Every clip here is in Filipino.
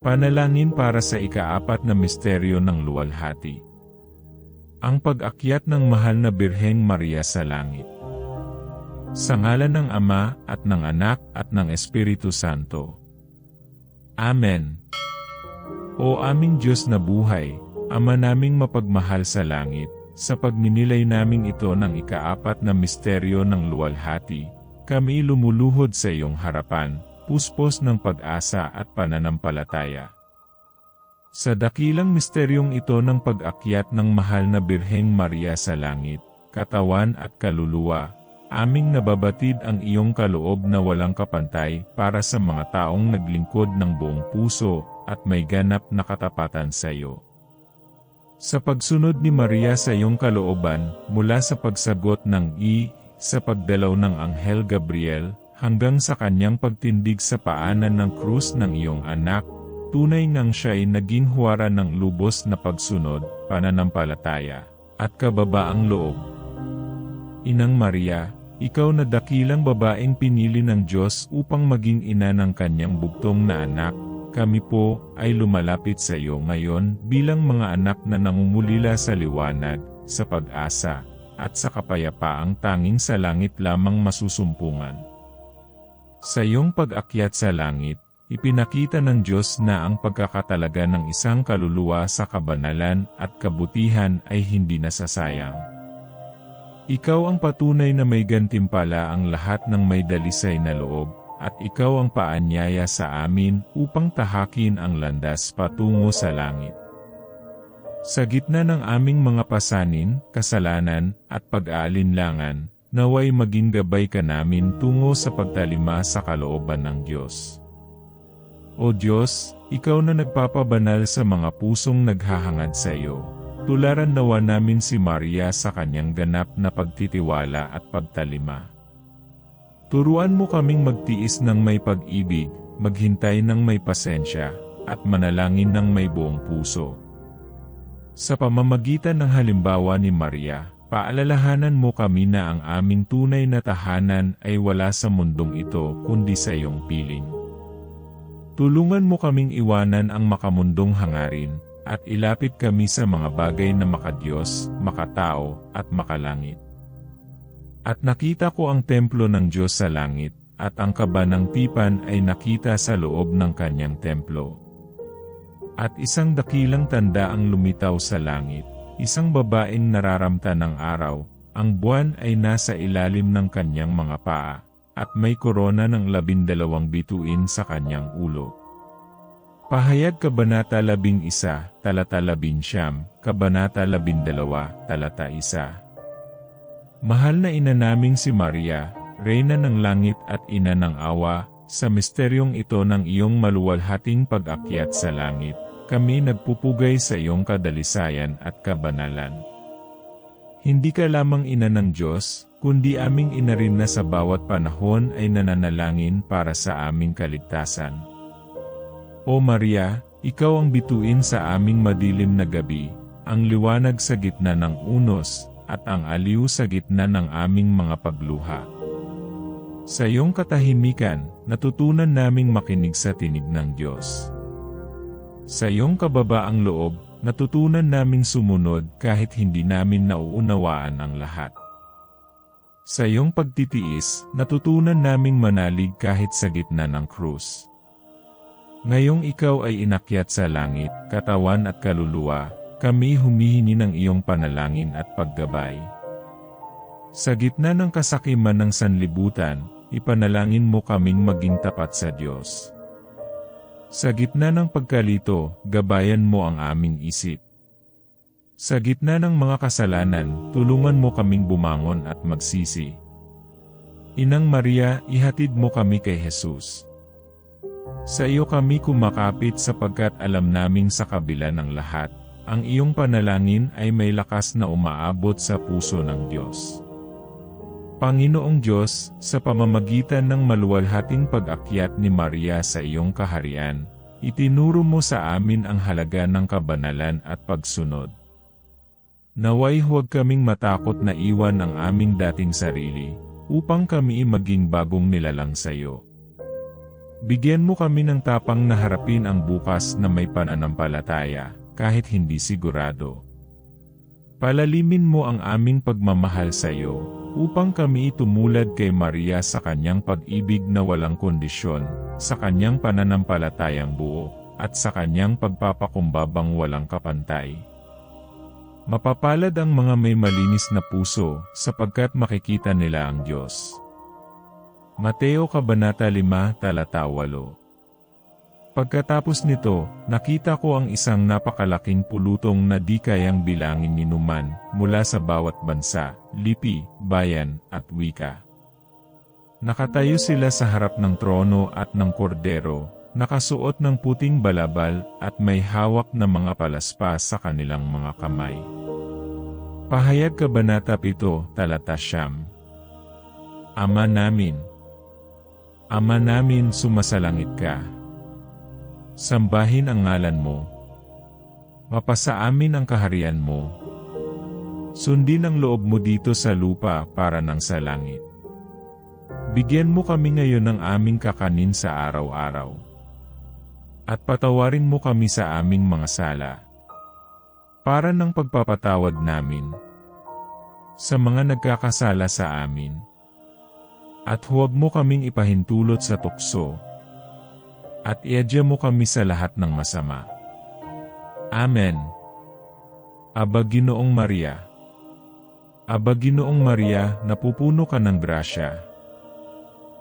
Panalangin para sa ikaapat na misteryo ng luwalhati. Ang pag-akyat ng mahal na Birheng Maria sa langit. Sa ngalan ng Ama, at ng Anak, at ng Espiritu Santo. Amen. O aming Diyos na buhay, Ama naming mapagmahal sa langit, sa pagninilay naming ito ng ikaapat na misteryo ng luwalhati, kami lumuluhod sa iyong harapan, puspos ng pag-asa at pananampalataya. Sa dakilang misteryong ito ng pag-akyat ng mahal na Birheng Maria sa langit, katawan at kaluluwa, aming nababatid ang iyong kaloob na walang kapantay para sa mga taong naglingkod ng buong puso at may ganap na katapatan sa iyo. Sa pagsunod ni Maria sa iyong kalooban, mula sa pagsagot ng I, sa pagdalaw ng Anghel Gabriel, hanggang sa kanyang pagtindig sa paanan ng krus ng iyong anak, tunay ngang siya ay naging huwara ng lubos na pagsunod, pananampalataya, at kababaang loob. Inang Maria, ikaw na dakilang babaeng pinili ng Diyos upang maging ina ng kanyang bugtong na anak, kami po ay lumalapit sa iyo ngayon bilang mga anak na nangungulila sa liwanag, sa pag-asa, at sa kapayapaang tanging sa langit lamang masusumpungan. Sa iyong pag-akyat sa langit, ipinakita ng Diyos na ang pagkakatalaga ng isang kaluluwa sa kabanalan at kabutihan ay hindi nasasayang. Ikaw ang patunay na may gantimpala ang lahat ng may dalisay na loob, at ikaw ang paanyaya sa amin upang tahakin ang landas patungo sa langit. Sa gitna ng aming mga pasanin, kasalanan, at pag-aalinlangan, naway maging gabay ka namin tungo sa pagtalima sa kalooban ng Diyos. O Diyos, Ikaw na nagpapabanal sa mga pusong naghahangad sa iyo, tularan nawa namin si Maria sa kanyang ganap na pagtitiwala at pagtalima. Turuan mo kaming magtiis ng may pag-ibig, maghintay ng may pasensya, at manalangin ng may buong puso. Sa pamamagitan ng halimbawa ni Maria, paalalahanan mo kami na ang aming tunay na tahanan ay wala sa mundong ito kundi sa iyong piling. Tulungan mo kaming iwanan ang makamundong hangarin, at ilapit kami sa mga bagay na makadiyos, makatao, at makalangit. At nakita ko ang templo ng Diyos sa langit, at ang kaba ng tipan ay nakita sa loob ng kanyang templo. At isang dakilang tanda ang lumitaw sa langit, isang babaeng nararamta ng araw, ang buwan ay nasa ilalim ng kanyang mga paa, at may korona ng labindalawang bituin sa kanyang ulo. Pahayag Kabanata 11, Talata 11, Kabanata 12, Talata 1 Mahal na ina naming si Maria, Reyna ng Langit at Ina ng Awa, sa misteryong ito ng iyong maluwalhating pag-akyat sa langit, kami nagpupugay sa iyong kadalisayan at kabanalan. Hindi ka lamang ina ng Diyos, kundi aming ina rin na sa bawat panahon ay nananalangin para sa aming kaligtasan. O Maria, ikaw ang bituin sa aming madilim na gabi, ang liwanag sa gitna ng unos, at ang aliw sa gitna ng aming mga pagluha. Sa iyong katahimikan, natutunan naming makinig sa tinig ng Diyos. Sa iyong kababaang loob, natutunan naming sumunod kahit hindi namin nauunawaan ang lahat. Sa iyong pagtitiis, natutunan naming manalig kahit sa gitna ng krus. Ngayong ikaw ay inakyat sa langit, katawan at kaluluwa, kami humihingi ng iyong panalangin at paggabay. Sa gitna ng kasakiman ng sanlibutan, ipanalangin mo kaming maging tapat sa Diyos. Sa gitna ng pagkalito, gabayan mo ang aming isip. Sa gitna ng mga kasalanan, tulungan mo kaming bumangon at magsisi. Inang Maria, ihatid mo kami kay Jesus. Sa iyo kami kumakapit sapagkat alam naming sa kabila ng lahat, ang iyong panalangin ay may lakas na umaabot sa puso ng Diyos. Panginoong Diyos, sa pamamagitan ng maluwalhating pag-akyat ni Maria sa iyong kaharian, itinuro mo sa amin ang halaga ng kabanalan at pagsunod. Naway huwag kaming matakot na iwan ang aming dating sarili, upang kami maging bagong nilalang sa iyo. Bigyan mo kami ng tapang na harapin ang bukas na may pananampalataya, kahit hindi sigurado. Palalimin mo ang aming pagmamahal sa iyo, upang kami itumulad kay Maria sa kanyang pag-ibig na walang kondisyon, sa kanyang pananampalatayang buo, at sa kanyang pagpapakumbabang walang kapantay. Mapapalad ang mga may malinis na puso, sapagkat makikita nila ang Diyos. Mateo Kabanata 5, Talata 8 Pagkatapos nito, nakita ko ang isang napakalaking pulutong na di kayang bilangin ni Numan, mula sa bawat bansa, lipi, bayan, at wika. Nakatayo sila sa harap ng trono at ng kordero, nakasuot ng puting balabal at may hawak na mga palaspas sa kanilang mga kamay. Pahayag Kabanata 7, Talata Siyam Ama namin, Ama namin sumasalangit ka. Sambahin ang ngalan mo. Mapasa amin ang kaharian mo. Sundin ang loob mo dito sa lupa para ng sa langit. Bigyan mo kami ngayon ng aming kakanin sa araw-araw. At patawarin mo kami sa aming mga sala. Para ng pagpapatawad namin. Sa mga nagkakasala sa amin. At huwag mo kaming ipahintulot sa tukso. At iadya mo kami sa lahat ng masama. Amen. Aba Ginoong Maria. Aba Ginoong Maria, napupuno ka ng grasya.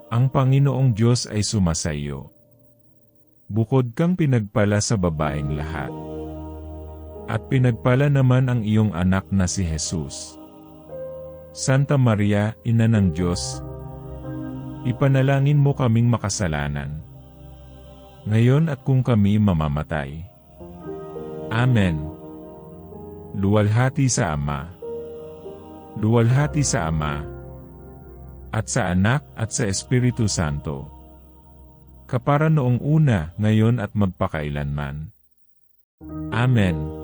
Ang Panginoong Diyos ay sumasayo. Bukod kang pinagpala sa babaeng lahat. At pinagpala naman ang iyong anak na si Jesus. Santa Maria, Ina ng Diyos, ipanalangin mo kaming makasalanan. Ngayon at kung kami mamamatay. Amen. Luwalhati sa Ama. Luwalhati sa Ama. At sa Anak at sa Espiritu Santo. Kapara noong una, ngayon at magpakailanman. Amen.